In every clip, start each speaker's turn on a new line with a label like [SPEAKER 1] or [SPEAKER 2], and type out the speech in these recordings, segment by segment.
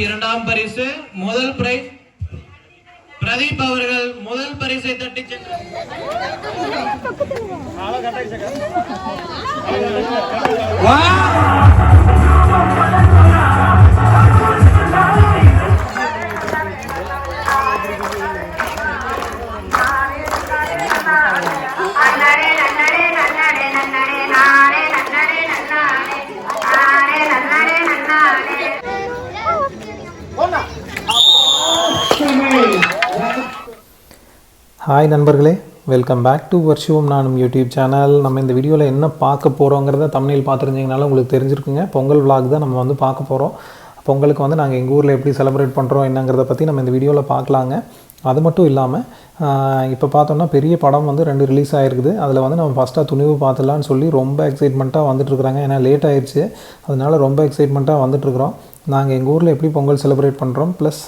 [SPEAKER 1] இரண்டாம் பரிசு முதல் பிரைஸ் பிரதீப் அவர்கள் முதல் பரிசை தட்டி சென்றார்
[SPEAKER 2] ஹாய் நண்பர்களே. வெல்கம் பேக் டு வர்ஷுவம் நானும் யூடியூப் சேனல் நம்ம இந்த வீடியோவில் என்ன பார்க்க போகிறோங்கிறத தமிழில் பார்த்துருந்தீங்கனால உங்களுக்கு தெரிஞ்சிருக்குங்க. பொங்கல் விளாக் தான் நம்ம வந்து பார்க்க போகிறோம் பொங்கலுக்கு வந்து நாங்கள் எங்கள் ஊரில் எப்படி செலிப்ரேட் பண்ணுறோம் என்னங்கிறத பற்றி நம்ம இந்த வீடியோவில் பார்க்கலாங்க. அது மட்டும் இல்லாமல் இப்போ பார்த்தோம்னா பெரிய படம் வந்து ரெண்டு ரிலீஸ் ஆகிருக்குது அதில் வந்து நம்ம ஃபஸ்ட்டாக துணிவு பார்த்துலான்னு சொல்லி ரொம்ப எக்ஸைட்மெண்ட்டாக வந்துட்டுருக்குறாங்க ஏன்னா லேட் ஆயிடுச்சு அதனால் ரொம்ப எக்ஸைட்மெண்ட்டாக வந்துட்டுருக்குறோம் நாங்கள் எங்கள் ஊரில் எப்படி பொங்கல் செலிப்ரேட் பண்ணுறோம் ப்ளஸ்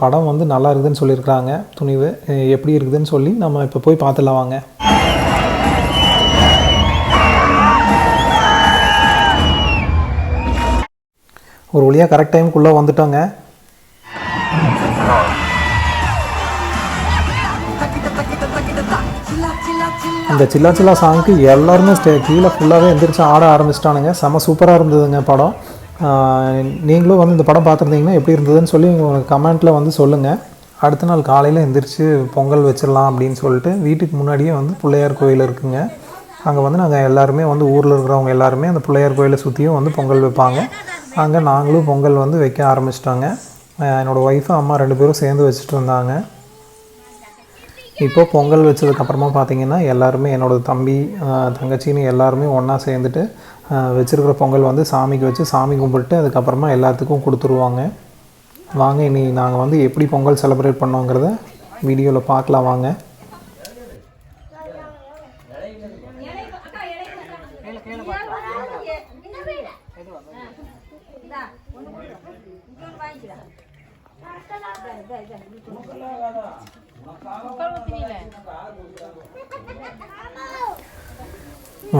[SPEAKER 2] படம் வந்து நல்லா இருக்குதுன்னு சொல்லியிருக்கிறாங்க. துணிவு எப்படி இருக்குதுன்னு சொல்லி நம்ம இப்போ போய் பார்த்துலாம் வாங்க. ஒரு வழியாக கரெக்ட் டைமுக்குள்ளே வந்துட்டோங்க. இந்த சில்லா சில்லா சாங்க்கு எல்லாருமே ஸ்டே கீழே ஃபுல்லாகவே எந்திரிச்சு ஆட ஆரம்பிச்சிட்டானுங்க. செம சூப்பராக இருந்ததுங்க படம். நீங்களும் வந்து இந்த படம் பார்த்துருந்தீங்கன்னா எப்படி இருந்ததுன்னு சொல்லி உங்களுக்கு கமெண்ட்டில் வந்து சொல்லுங்கள் அடுத்த நாள் காலையில் எந்திரிச்சு பொங்கல் வச்சிடலாம் அப்படின்னு சொல்லிட்டு வீட்டுக்கு முன்னாடியே வந்து பிள்ளையார் கோயில் இருக்குங்க. அங்கே வந்து நாங்கள் எல்லாருமே வந்து ஊரில் இருக்கிறவங்க எல்லாருமே அந்த பிள்ளையார் கோயிலை சுற்றியும் வந்து பொங்கல் வைப்பாங்க. அங்கே நாங்களும் பொங்கல் வந்து வைக்க ஆரம்பிச்சிட்டோங்க. என்னோடய ஒய்ஃபும் அம்மா ரெண்டு பேரும் சேர்ந்து வச்சுட்டு இருந்தாங்க. இப்போது பொங்கல் வச்சதுக்கப்புறமா பார்த்திங்கன்னா எல்லாருமே என்னோட தம்பி தங்கச்சின்னு எல்லாருமே ஒன்றா சேர்ந்துட்டு வச்சுருக்கிற பொங்கல் வந்து சாமிக்கு வச்சு சாமி கும்பிட்டு அதுக்கப்புறமா எல்லாத்துக்கும் கொடுத்துருவாங்க. வாங்க இனி நாங்கள் வந்து எப்படி பொங்கல் செலிப்ரேட் பண்ணோங்கிறத வீடியோவில் பார்க்கலாம் வாங்க.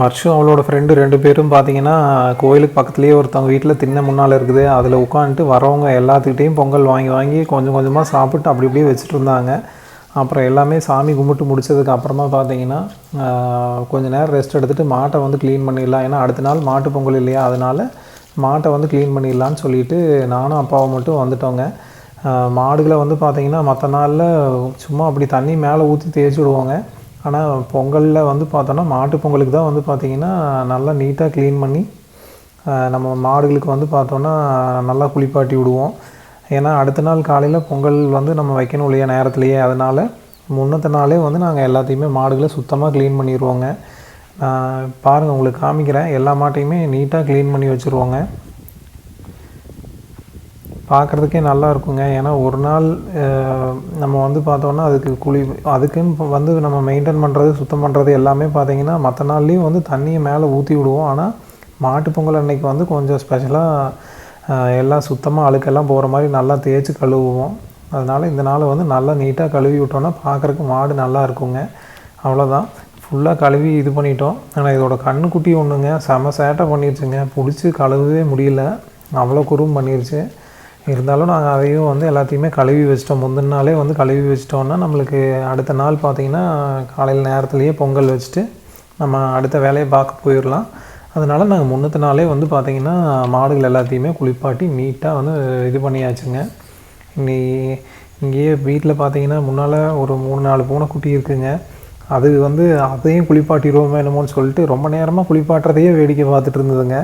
[SPEAKER 2] வருஷம் அவளோட ஃப்ரெண்டு ரெண்டு பேரும் பார்த்தீங்கன்னா கோயிலுக்கு பக்கத்துலேயே ஒருத்தவங்க வீட்டில் தின்ன முன்னால் இருக்குது. அதில் உட்காந்துட்டு வரவங்க எல்லாத்துக்கிட்டேயும் பொங்கல் வாங்கி வாங்கி கொஞ்சம் கொஞ்சமாக சாப்பிட்டு அப்படி அப்படியே வச்சுட்டு இருந்தாங்க. அப்புறம் எல்லாமே சாமி கும்பிட்டு முடிச்சதுக்கு அப்புறமா பார்த்தீங்கன்னா கொஞ்சம் கொஞ்ச நேரம் ரெஸ்ட் எடுத்துகிட்டு மாட்டை வந்து க்ளீன் பண்ணிடலாம். ஏன்னா அடுத்த நாள் மாட்டு பொங்கல் இல்லையா? அதனால் மாட்டை வந்து க்ளீன் பண்ணிடலான்னு சொல்லிட்டு நானும் அப்பாவும் மட்டும் வந்துட்டோங்க. மாடுகளை வந்து பார்த்திங்கன்னா மற்ற நாளில் சும்மா அப்படி தண்ணி மேலே ஊற்றி தேய்ச்சி விடுவோங்க. ஆனால் பொங்கலில் வந்து பார்த்தோன்னா மாட்டு பொங்கலுக்கு தான் வந்து பார்த்திங்கன்னா நல்லா நீட்டாக க்ளீன் பண்ணி நம்ம மாடுகளுக்கு வந்து பார்த்தோன்னா நல்லா குளிப்பாட்டி விடுவோம். ஏன்னா அடுத்த நாள் காலையில் பொங்கல் வந்து நம்ம வைக்கணும் இல்லையா நேரத்துலையே. அதனால் முன்னத்த நாளே வந்து நாங்கள் எல்லாத்தையுமே மாடுகளை சுத்தமாக க்ளீன் பண்ணிடுவோங்க பாருங்கள் உங்களுக்கு காமிக்கிறேன். எல்லா மாட்டையுமே நீட்டாக க்ளீன் பண்ணி வச்சுருவோங்க. பார்க்குறதுக்கே நல்லா இருக்குங்க. ஏன்னா ஒரு நாள் நம்ம வந்து பார்த்தோன்னா அதுக்கு குழி அதுக்குன்னு வந்து நம்ம மெயின்டைன் பண்ணுறது சுத்தம் பண்ணுறது எல்லாமே பார்த்தீங்கன்னா மற்ற நாள்லேயும் வந்து தண்ணியை மேலே ஊற்றி விடுவோம். ஆனால் மாட்டுப் பொங்கல் அன்னைக்கு வந்து கொஞ்சம் ஸ்பெஷலாக எல்லாம் சுத்தமாக அழுக்கெல்லாம் போகிற மாதிரி நல்லா தேய்ச்சி கழுவுவோம். அதனால் இந்த நாளை வந்து நல்லா நீட்டாக கழுவி விட்டோன்னா பார்க்குறக்கு மாடு நல்லா இருக்குங்க. அவ்வளோதான் ஃபுல்லாக கழுவி இது பண்ணிட்டோம். ஆனால் இதோட கண்ணுக்குட்டி ஒன்றுங்க செம சேட்டை பண்ணிருச்சுங்க. பிடிச்சி கழுவவே முடியல. அவ்வளோ குறும் பண்ணிருச்சு. இருந்தாலும் நாங்கள் அதையும் வந்து எல்லாத்தையுமே கழுவி வச்சிட்டோம். முந்தின நாளே வந்து கழுவி வச்சிட்டோன்னா நம்மளுக்கு அடுத்த நாள் பார்த்திங்கன்னா காலையில் நேரத்துலேயே பொங்கல் வச்சுட்டு நம்ம அடுத்த வேலையை பார்க்க போயிடலாம் அதனால் நாங்கள் முன்னத்து நாளே வந்து பார்த்திங்கன்னா மாடுகள் எல்லாத்தையுமே குளிப்பாட்டி நீட்டாக வந்து இது பண்ணியாச்சுங்க. இங்கே இங்கேயே வீட்டில் பார்த்தீங்கன்னா முன்னால் ஒரு மூணு நாலு பூனைக்குட்டி இருக்குங்க. அது வந்து அதையும் குளிப்பாட்டிடுவோமே என்னமோன்னு சொல்லிட்டு ரொம்ப நேரமாக குளிப்பாட்டுறதையே வேடிக்கை பார்த்துட்டு இருந்ததுங்க.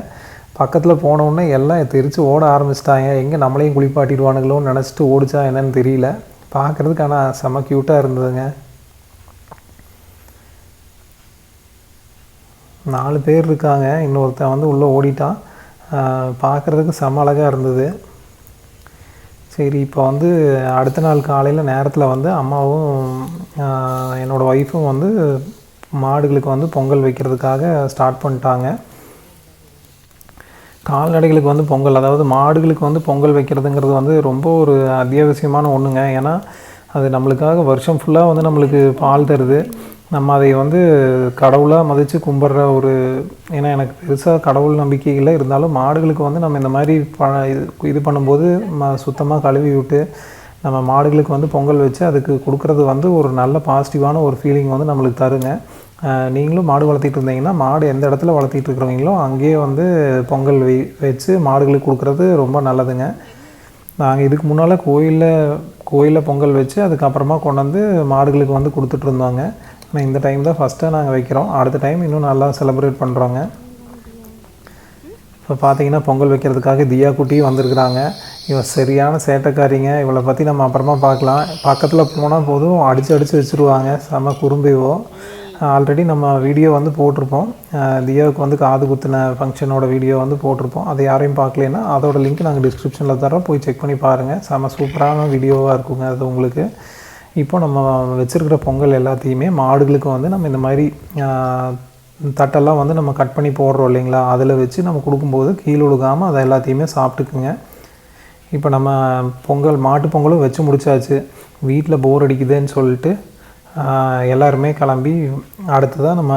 [SPEAKER 2] பக்கத்தில் போனவுடனே எல்லாம் தெரித்து ஓட ஆரம்பிச்சிட்டாங்க. எங்கே நம்மளையும் குளிப்பாட்டிடுவானுங்களோன்னு நினச்சிட்டு ஓடிச்சா என்னன்னு தெரியல. பார்க்குறதுக்கு ஆனால் செம க்யூட்டாக இருந்ததுங்க. நாலு பேர் இருக்காங்க. இன்னொருத்தன் வந்து உள்ளே ஓடிட்டான். பார்க்குறதுக்கு செம அழகாக இருந்தது. சரி இப்போ வந்து அடுத்த நாள் காலையில் நேரத்தில் வந்து அம்மாவும் என்னோடய ஒய்ஃபும் வந்து மாடுகளுக்கு வந்து பொங்கல் வைக்கிறதுக்காக ஸ்டார்ட் பண்ணிட்டாங்க. கால்நடைகளுக்கு வந்து பொங்கல் அதாவது மாடுகளுக்கு வந்து பொங்கல் வைக்கிறதுங்கிறது வந்து ரொம்ப ஒரு அத்தியாவசியமான ஒன்றுங்க ஏன்னா அது நம்மளுக்காக வருஷம் ஃபுல்லாக வந்து நம்மளுக்கு பால் தருது. நம்ம அதை வந்து கடவுளாக மதித்து கும்பிட்ற ஒரு ஏன்னா எனக்கு பெருசாக கடவுள் நம்பிக்கை இல்லை. இருந்தாலும் மாடுகளுக்கு வந்து நம்ம இந்த மாதிரி ப இது இது பண்ணும்போது ம சுத்தமாக கழுவி விட்டு நம்ம மாடுகளுக்கு வந்து பொங்கல் வச்சு அதுக்கு கொடுக்குறது வந்து ஒரு நல்ல பாசிட்டிவான ஒரு ஃபீலிங் வந்து நம்மளுக்கு தருங்க. நீங்களும் மாடு வளர்த்திட்டு இருந்தீங்கன்னா மாடு எந்த இடத்துல வளர்த்திட்டு இருக்கிறவங்களோ அங்கேயே வந்து பொங்கல் வை வச்சு மாடுகளுக்கு கொடுக்குறது ரொம்ப நல்லதுங்க. நாங்கள் இதுக்கு முன்னால் கோயிலில் கோயிலில் பொங்கல் வச்சு அதுக்கப்புறமா கொண்டு வந்து மாடுகளுக்கு வந்து கொடுத்துட்ருந்தோங்க ஆனால் இந்த டைம் தான் ஃபஸ்ட்டாக நாங்கள் வைக்கிறோம். அடுத்த டைம் இன்னும் நல்லா செலிப்ரேட் பண்ணுறோங்க இப்போ பார்த்தீங்கன்னா பொங்கல் வைக்கிறதுக்காக தியா குட்டியும் வந்திருக்கிறாங்க. இவன் சரியான சேட்டைக்காரிங்க. இவளை பற்றி நம்ம அப்புறமா பார்க்கலாம். பக்கத்தில் போனால் போதும் அடித்து அடித்து வச்சுருவாங்க. செம குறும்பிவோ ஆல்ரெடி நம்ம வீடியோ வந்து போட்டிருப்போம். அஹ் தியாவுக்கு வந்து காது குத்தின ஃபங்க்ஷனோட வீடியோ வந்து போட்டிருப்போம். அதை யாரையும் பார்க்கலன்னா அதோட லிங்க் நாங்கள் டிஸ்கிரிப்ஷனில் தரோம் போய் செக் பண்ணி பாருங்கள் செம சூப்பரான வீடியோவாக இருக்குங்க அது உங்களுக்கு. இப்போ நம்ம வச்சுருக்கிற பொங்கல் எல்லாத்தையுமே மாடுகளுக்கு வந்து நம்ம இந்த மாதிரி தட்டெல்லாம் வந்து நம்ம கட் பண்ணி போடுறோம் இல்லைங்களா? அதில் வச்சு நம்ம கொடுக்கும்போது கீழே விழுகாமல் அதை எல்லாத்தையுமே சாப்பிட்டுக்குங்க. இப்போ நம்ம பொங்கல் மாட்டு பொங்கலும் வச்சு முடிச்சாச்சு. வீட்டில் போர் அடிக்குதுன்னு சொல்லிட்டு எல்லாருமே கிளம்பி அடுத்ததாக நம்ம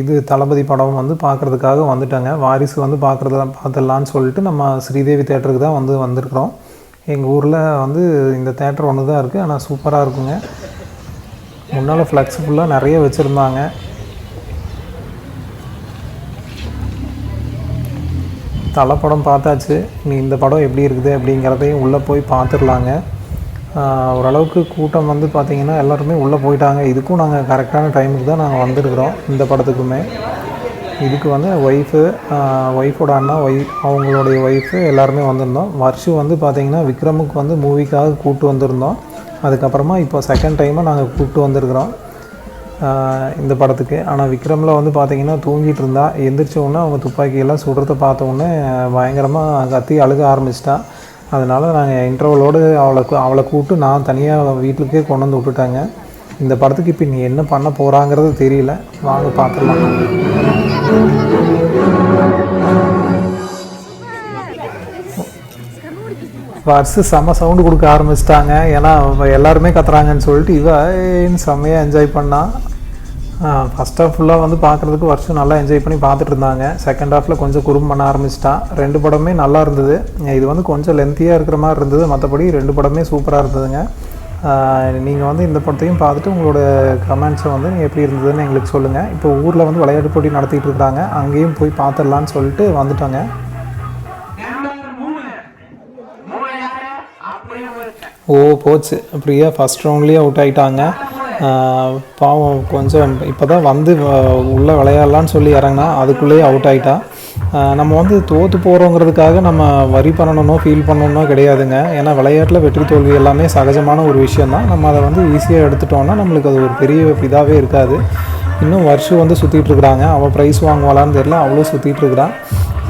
[SPEAKER 2] இது தளபதி படம் வந்து பார்க்குறதுக்காக வந்துட்டாங்க. வாரிசு வந்து பார்க்குறத பார்த்துடலான்னு சொல்லிட்டு நம்ம ஸ்ரீதேவி தேட்டருக்கு தான் வந்து வந்திருக்கிறோம். எங்கள் ஊரில் வந்து இந்த தேட்டர் ஒன்று தான் இருக்குது ஆனால் சூப்பராக இருக்குங்க. முன்னால் ஃப்ளெக்ஸிபுல்லாக நிறைய வச்சுருந்தாங்க. தலை படம் பார்த்தாச்சு. நீ இந்த படம் எப்படி இருக்குது அப்படிங்கிறதையும் உள்ளே போய் பார்த்துடலாங்க. ஓரளவுக்கு கூட்டம் வந்து பார்த்திங்கன்னா எல்லாருமே உள்ளே போயிட்டாங்க. இதுக்கும் நாங்கள் கரெக்டான டைமுக்கு தான் நாங்கள் வந்திருக்கிறோம் இந்த படத்துக்குமே. இதுக்கு வந்து ஒய்ஃபு ஒய்ஃபோட அண்ணா ஒய்ஃப் அவங்களுடைய ஒய்ஃபு எல்லாருமே வந்திருந்தோம். வர்ஷு வந்து பார்த்திங்கன்னா விக்ரமுக்கு வந்து மூவிக்காக கூப்பிட்டு வந்திருந்தோம். அதுக்கப்புறமா இப்போ செகண்ட் டைமாக நாங்கள் கூப்பிட்டு வந்திருக்கிறோம் இந்த படத்துக்கு. ஆனால் விக்ரமில் வந்து பார்த்திங்கன்னா தூங்கிட்டு இருந்தா எந்திரிச்ச உடனே அவங்க துப்பாக்கியெல்லாம் சுடுறத பார்த்த உடனே பயங்கரமாக கத்தி அழுக ஆரம்பிச்சிட்டா. அதனால் நாங்கள் இன்டர்வலோடு அவளை அவளை கூப்பிட்டு நான் தனியாக வீட்டுக்கே கொண்டு வந்து விட்டுட்டாங்க. இந்த படத்துக்கு இப்போ நீ என்ன பண்ண போகிறாங்கிறது தெரியல. வாங்க பார்த்துடலாம் வர்ஸு செம்ம சவுண்டு கொடுக்க ஆரம்பிச்சிட்டாங்க. ஏன்னா எல்லாருமே கத்துறாங்கன்னு சொல்லிட்டு இவ செம்மையாக என்ஜாய் பண்ணா. ஃபஸ்ட் ஆஃப் ஃபுல்லாக வந்து பார்க்குறதுக்கு வருஷம் நல்லா என்ஜாய் பண்ணி பார்த்துட்டு இருந்தாங்க. செகண்ட் ஹாஃபில் கொஞ்சம் குறும்பு பண்ண ஆரம்பிச்சிட்டான் ரெண்டு படமே நல்லா இருந்தது. இது வந்து கொஞ்சம் லென்த்தியாக இருக்கிற மாதிரி இருந்தது. மற்றபடி ரெண்டு படமே சூப்பராக இருந்ததுங்க. நீங்கள் வந்து இந்த படத்தையும் பார்த்துட்டு உங்களோட கமெண்ட்ஸை வந்து நீங்கள் எப்படி இருந்ததுன்னு எங்களுக்கு சொல்லுங்கள் இப்போ ஊரில் வந்து விளையாட்டு போட்டி நடத்திட்டு இருக்காங்க அங்கேயும் போய் பார்த்துடலான்னு சொல்லிட்டு வந்துட்டாங்க. ஓ போச்சு. பிரியா ஃபஸ்ட் ரவுண்ட்லேயே அவுட் ஆகிட்டாங்க பாவம் கொஞ்சம் இப்போ தான் வந்து உள்ளே விளையாடலான்னு சொல்லி இறங்கினா அதுக்குள்ளேயே அவுட் ஆகிட்டா நம்ம வந்து தோற்று போகிறோங்கிறதுக்காக நம்ம வரி பண்ணணும்னோ ஃபீல் பண்ணணும்னோ கிடையாதுங்க. ஏன்னா விளையாட்டில் வெற்றி தோல்வி எல்லாமே சகஜமான ஒரு விஷயந்தான் நம்ம அதை வந்து ஈஸியாக எடுத்துட்டோம்னா நம்மளுக்கு அது ஒரு பெரிய இதாகவே இருக்காது. இன்னும் வருஷம் வந்து சுற்றிட்டு இருக்கிறாங்க. அவள் ப்ரைஸ் வாங்குவாளான்னு தெரியல அவ்வளோ சுற்றிட்டு இருக்கிறான்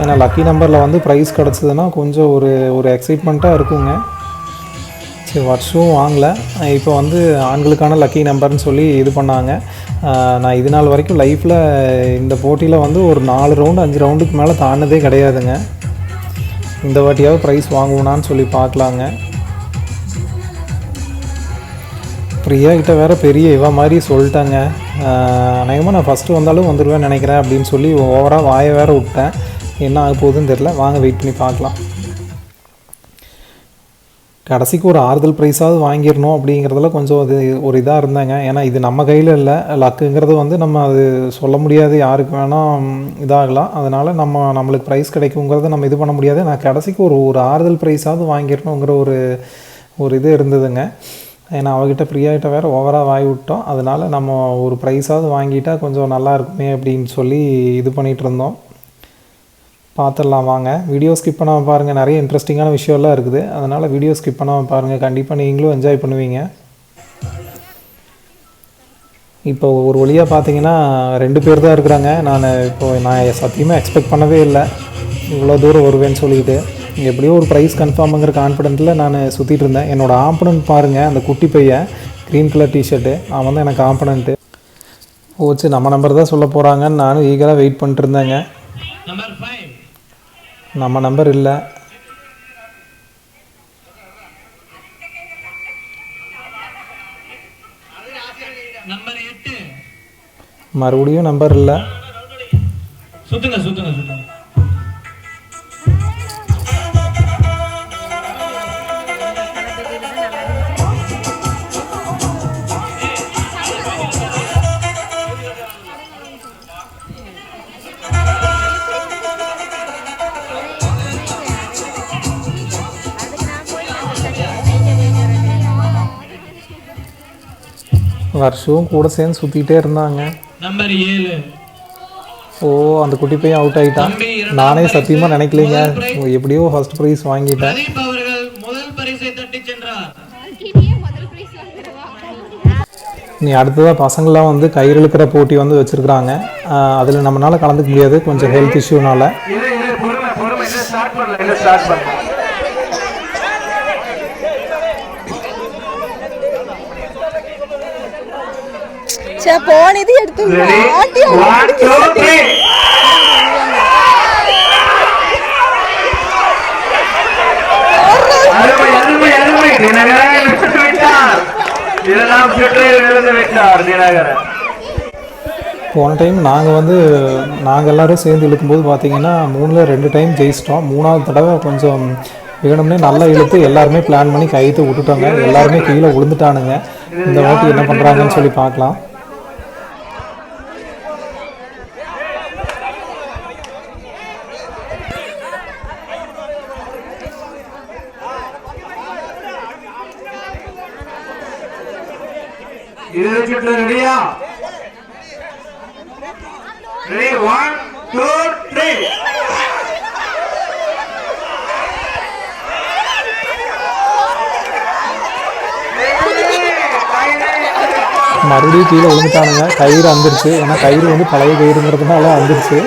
[SPEAKER 2] ஏன்னா லக்கி நம்பரில் வந்து ப்ரைஸ் கிடச்சதுன்னா கொஞ்சம் ஒரு ஒரு எக்ஸைட்மெண்ட்டாக இருக்குங்க. சரி வருஷம் வாங்கலை. இப்போ வந்து ஆண்களுக்கான லக்கி நம்பர்னு சொல்லி இது பண்ணாங்க. நான் இது நாள் வரைக்கும் லைஃப்பில் இந்த போட்டியில் வந்து ஒரு நாலு ரவுண்டு அஞ்சு ரவுண்டுக்கு மேலே தாண்டதே கிடையாதுங்க. இந்த வாட்டியாவது ப்ரைஸ் வாங்குவோனான்னு சொல்லி பார்க்கலாங்க. பிரியா கிட்ட வேறு பெரிய இவ மாதிரி சொல்லிட்டாங்க. அநேகமாக நான் ஃபஸ்ட்டு வந்தாலும் வந்துடுவேன் நினைக்கிறேன் அப்படின்னு சொல்லி ஓவராக வாயை வேறு விட்டேன். என்ன ஆக போகுதுன்னு தெரில வாங்க வெயிட் பண்ணி பார்க்கலாம். கடைசிக்கு ஒரு ஆறுதல் ப்ரைஸாவது வாங்கிடணும் அப்படிங்கிறதுல கொஞ்சம் அது ஒரு இதாக இருந்தாங்க. ஏன்னா இது நம்ம கையில் இல்லை. லக்குங்கிறது வந்து நம்ம அது சொல்ல முடியாது. யாருக்கு வேணால் இதாகலாம். அதனால் நம்ம நம்மளுக்கு ப்ரைஸ் கிடைக்குங்கிறத நம்ம இது பண்ண முடியாது. நான் கடைசிக்கு ஒரு ஒரு ஆறுதல் ப்ரைஸாவது வாங்கிடணுங்கிற ஒரு ஒரு இது இருந்ததுங்க. ஏன்னா அவகிட்ட ஃப்ரீயாகிட்ட வேறு ஓவராக வாங்கி விட்டோம். அதனால் நம்ம ஒரு ப்ரைஸாவது வாங்கிட்டால் கொஞ்சம் நல்லா இருக்குமே அப்படின்னு சொல்லி இது பண்ணிகிட்டு இருந்தோம். பார்த்துடலாம் வாங்க. வீடியோ ஸ்கிப் பண்ணாமல் பாருங்கள் நிறைய இன்ட்ரெஸ்டிங்கான விஷயம்லாம் இருக்குது. அதனால் வீடியோ ஸ்கிப் பண்ணாமல் பாருங்கள் கண்டிப்பாக நீங்களும் என்ஜாய் பண்ணுவீங்க. இப்போ ஒரு வழியாக பார்த்தீங்கன்னா ரெண்டு பேர் தான் இருக்கிறாங்க. நான் இப்போ நான் சத்தியமாக எக்ஸ்பெக்ட் பண்ணவே இல்லை. இவ்வளோ தூரம் வருவேன்னு சொல்லிட்டு. எப்படியோ ஒரு ப்ரைஸ் கன்ஃபார்முங்கிற கான்ஃபிடென்ட்டில் நான் சுற்றிட்டு இருந்தேன். என்னோடய ஆப்பனண்ட் பாருங்கள் அந்த குட்டி பையன் க்ரீன் கலர் டிஷர்ட்டு அவன் தான் எனக்கு ஆப்பனண்ட்டு ஓச்சு நம்ம நம்பர் தான் சொல்ல போகிறாங்கன்னு நானும் ஈகராக வெயிட் பண்ணிட்டு இருந்தேங்க.
[SPEAKER 1] நம்பர் ஃபைவ்
[SPEAKER 2] நம்ம நம்பர் இல்லை. மறுபடியும் நம்பர் இல்லை.
[SPEAKER 1] சுத்துங்க சுத்துங்க சுத்துங்க.
[SPEAKER 2] வருஷம் கூட சேர்ந்து சுற்றிக்கிட்டே இருந்தாங்க.
[SPEAKER 1] நம்பர் ஏழு.
[SPEAKER 2] ஓ அந்த குட்டி பையன் அவுட் ஆகிட்டான் நானே சத்தியமாக நினைக்கலைங்க. எப்படியோ ஃபர்ஸ்ட் ப்ரைஸ் வாங்கிட்டேன்.
[SPEAKER 1] பிரதீப் அவர்கள் முதல் பரிசை தட்டி சென்றார்.
[SPEAKER 2] நீ அடுத்ததாக பசங்களாம் வந்து கயிறு இழுக்கிற போட்டி வந்து வச்சுருக்குறாங்க. அதில் நம்மளால் கலந்துக்க முடியாது. கொஞ்சம் ஹெல்த் இஷ்யூனால
[SPEAKER 3] இரு இரு பொறுமை பொறுமை இன்னும் ஸ்டார்ட் பண்ணல இன்னும் ஸ்டார்ட் பண்ணல
[SPEAKER 4] ச்சே, போன இது எடுத்து
[SPEAKER 3] ரெடி
[SPEAKER 4] ஆட்டி
[SPEAKER 3] ஒன் டூ த்ரீ அருமை அருமை அருமை தினகரன் விட்டு விட்டார் இதெல்லாம் விழுந்து விட்டார் தினகரன்
[SPEAKER 2] போன டைம் நாங்கள் வந்து நாங்கள் எல்லாரும் சேர்ந்து இழுக்கும்போது பார்த்தீங்கன்னா மூணில் ரெண்டு டைம் ஜெயிச்சிட்டோம். மூணாவது தடவை கொஞ்சம் வேணும்னே நல்லா இழுத்து எல்லாருமே பிளான் பண்ணி கைத்து விட்டுட்டோங்க. எல்லாருமே கீழே விழுந்துட்டானுங்க. இந்த வாட்டி என்ன பண்ணுறாங்கன்னு சொல்லி பார்க்கலாம்.
[SPEAKER 3] ரெடி ஒன் டூ த்ரீ
[SPEAKER 2] மறுபடியும் கீழே விழுந்துட்டானுங்க. கயிறு வந்துருச்சு ஏன்னா கயிறு வந்து பழைய கயிறுங்கிறதுனால வந்துருச்சு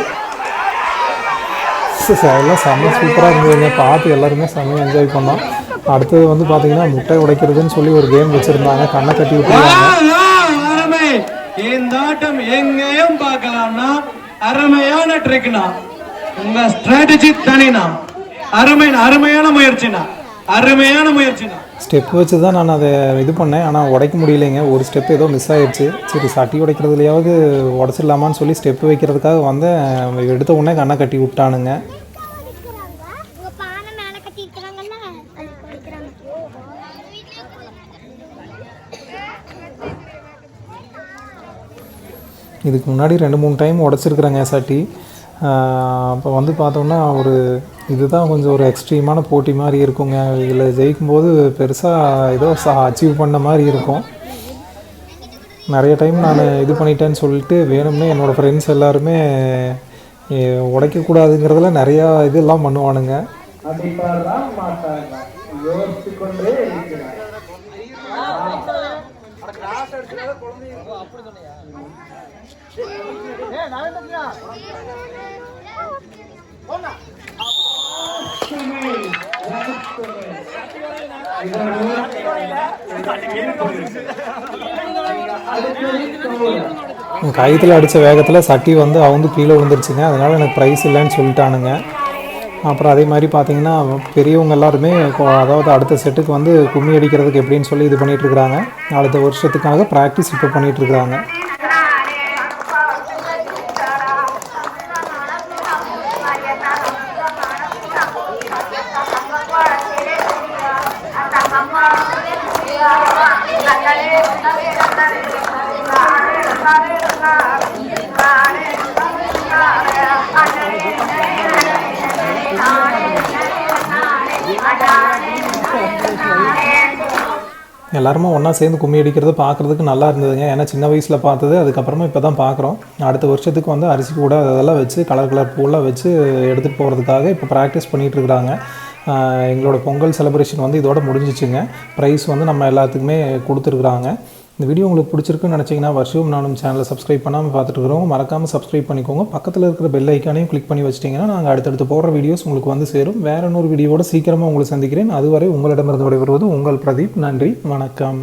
[SPEAKER 2] எல்லாம் செம்ம சூப்பராக இருந்ததுங்க. பார்த்து எல்லாருமே செம்ம என்ஜாய் பண்ணோம். அடுத்தது வந்து பார்த்தீங்கன்னா முட்டை உடைக்கிறதுன்னு சொல்லி ஒரு கேம் வச்சுருந்தாங்க. கண்ணை கட்டி விட்டுருவாங்க
[SPEAKER 1] இந்தாட்டம் இந்த ஆட்டம் எங்கேயும் பார்க்கலாம்னா அருமையான ட்ரிக்னா உங்க ஸ்ட்ராட்டஜி தனினா. அருமை அருமையான முயற்சினா. அருமையான முயற்சினா.
[SPEAKER 2] ஸ்டெப் வச்சு தான் நான் அதை இது பண்ணேன். ஆனால் உடைக்க முடியலைங்க. ஒரு ஸ்டெப் ஏதோ மிஸ் ஆயிடுச்சு சரி சட்டி உடைக்கிறதுலையாவது உடச்சிடலாமான்னு சொல்லி ஸ்டெப் வைக்கிறதுக்காக வந்தேன். எடுத்த உடனே கண்ணை கட்டி விட்டானுங்க
[SPEAKER 5] உங்க பானை மேல கட்டி இருக்கிறாங்கல்ல அது குடிக்கிறாங்க
[SPEAKER 2] இதுக்கு முன்னாடி ரெண்டு மூணு டைம் உடச்சிருக்குறேங்க சட்டி அப்போ வந்து பார்த்தோம்னா ஒரு இதுதான் கொஞ்சம் ஒரு எக்ஸ்ட்ரீமான போட்டி மாதிரி இருக்குங்க. இதில் ஜெயிக்கும்போது பெருசாக ஏதோ சா அச்சீவ் பண்ண மாதிரி இருக்கும். நிறைய டைம் நான் இது பண்ணிட்டேன்னு சொல்லிட்டு வேணும்னே என்னோடய ஃப்ரெண்ட்ஸ் எல்லாருமே உடைக்கக்கூடாதுங்கிறதுல நிறையா இதெல்லாம் பண்ணுவானுங்க. கயிற்றுல அடித்த வேகத்தில் சட்டி வந்து அவுந்து கீழே விழுந்துருச்சுங்க. அதனால் எனக்கு ப்ரைஸ் இல்லைன்னு சொல்லிட்டானுங்க. அப்புறம் அதே மாதிரி பார்த்தீங்கன்னா பெரியவங்க எல்லாருமே அதாவது அடுத்த செட்டுக்கு வந்து கும்மி அடிக்கிறதுக்கு எப்படின்னு சொல்லி இது பண்ணிகிட்ருக்குறாங்க இருக்கிறாங்க. அடுத்த வருஷத்துக்காக ப்ராக்டிஸ் இப்போ பண்ணிட்டு எல்லாருமே ஒன்றா சேர்ந்து கும்மி அடிக்கிறது பார்க்குறதுக்கு நல்லா இருந்ததுங்க. ஏன்னா சின்ன வயசில் பார்த்தது அதுக்கப்புறமா இப்போ தான் பார்க்குறோம் அடுத்த வருஷத்துக்கு வந்து அரிசி கூட அதெல்லாம் வச்சு கலர் கலர் பூவெல்லாம் வச்சு எடுத்துகிட்டு போகிறதுக்காக இப்போ ப்ராக்டிஸ் பண்ணிகிட்ருக்குறாங்க எங்களோட பொங்கல் செலிப்ரேஷன் வந்து இதோட முடிஞ்சிச்சுங்க. ப்ரைஸ் வந்து நம்ம எல்லாத்துக்குமே கொடுத்துருக்குறாங்க. இந்த வீடியோ உங்களுக்கு பிடிச்சிருக்குன்னு நினச்சிங்கன்னா வருஷம் நானும் சேனலை சப்ஸ்கிரைப் பண்ணாமல் பார்த்துட்டு இருக்கிறோம் மறக்காமல் சப்ஸ்கிரைப் பண்ணிக்கோங்க. பக்கத்தில் இருக்கிற பெல் ஐக்கானையும் கிளிக் பண்ணி வச்சிட்டிங்கன்னா நாங்கள் அடுத்தடுத்து போடுற வீடியோஸ் உங்களுக்கு வந்து சேரும். வேற இன்னொரு வீடியோவோட சீக்கிரமாக உங்களை சந்திக்கிறேன். அதுவரை உங்களிடமிருந்து விடைபெறுவது உங்கள் பிரதீப். நன்றி. வணக்கம்.